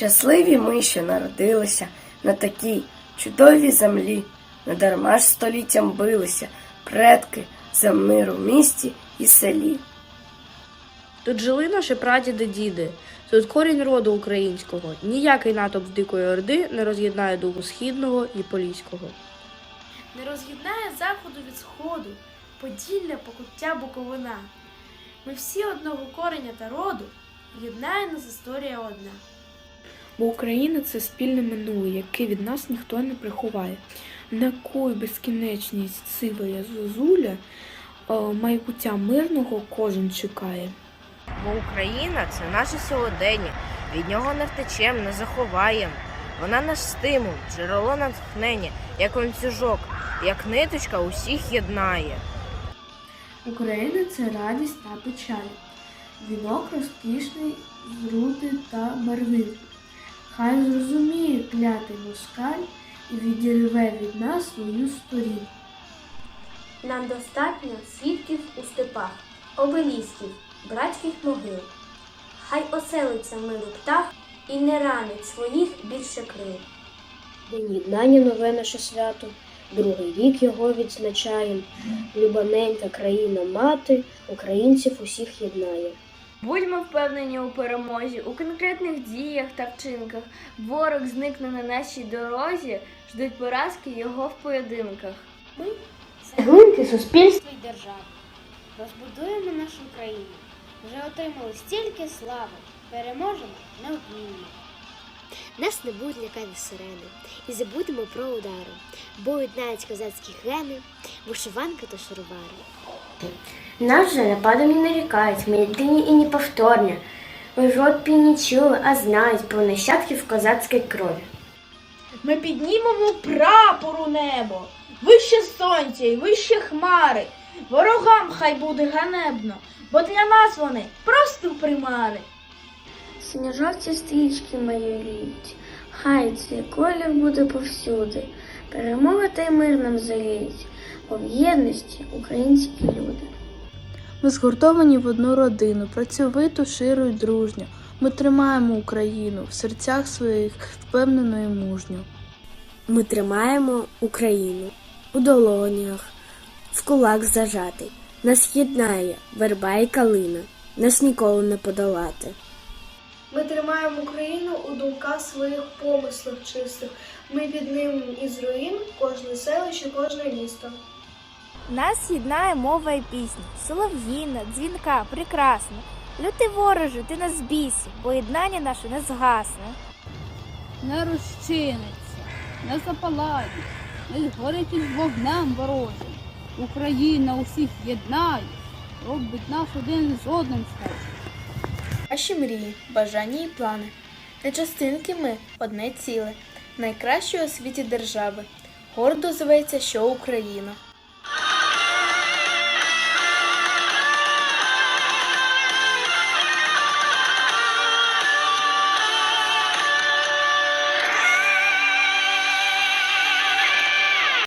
Щасливі ми, що народилися на такій чудовій землі, не дарма ж століттям билися предки за мир у місті і селі. Тут жили наші прадіди діди. Тут корінь роду українського. Ніякий натовп дикої орди не роз'єднає духу східного і поліського. не роз'єднає заходу від сходу, поділля, покуття Буковина. Ми всі одного кореня та роду, єднає нас історія одна. Бо Україна це спільне минуле, яке від нас ніхто не приховає. На кой безкінечність сивая зозуля, е, майбуття мирного кожен чекає. Бо Україна це наше сьогодення, від нього не втечем, не заховаєм. Вона наш стимул, джерело натхнення, як ланцюжок, як ниточка усіх єднає. Україна це радість та печаль, вінок розкішний з рути та барвінку. Хай зрозуміє клятий москаль і відірве від нас свою сторінку. Нам достатньо свідків у степах, обелісків, братських могил. Хай оселиться в миру птах і не ранить своїх більше крил. День єднання нове наше свято, другий рік його відзначаєм. Любаненька країна мати, українців усіх єднає. Будьмо впевнені у перемозі, у конкретних діях та вчинках. Ворог зникне на нашій дорозі, ждуть поразки його в поєдинках. Ми Глинки суспільства і держави. Розбудуємо нашу країну. Вже отримали стільки слави. Переможемо неодмінно. Нас не будуть лякати сирени, і забудемо про удари, бо єднають козацькі гени, вишиванка та шаровари. Нас же нападом і нарікають, ми єдині і неповторні. Ви жодпі не чули, а знають про нащадків козацької крові. Ми піднімемо прапор у небо, вище сонця і вище хмари. Ворогам хай буде ганебно, бо для нас вони просто примари. Синьо-жовті стрічки малюють, хай цей колір буде повсюди. Перемога та й мир нам заріють, бо в єдності українські люди. Ми згуртовані в одну родину, працьовиту, ширу й дружню. Ми тримаємо Україну в серцях своїх впевнено і мужньо. Ми тримаємо Україну у долонях, в кулак зажатий. Нас єднає верба і калина, нас ніколи не подолати. Ми тримаємо Україну у думках своїх помислах чистих. Ми піднимемо із руїн кожне селище, кожне місто. Нас єднає мова і пісня, солов'їна, дзвінка, прекрасна. Лютий вороже, ти нас бійся, бо єднання наше не згасне. не розчиниться, не запалає, не згорить із вогнем ворожим. Україна усіх єднає, робить нас один з одним схожим. Наші мрії, бажання і плани. Не частинки ми одне ціле, найкращої у світі держави. Гордо зветься, що Україна.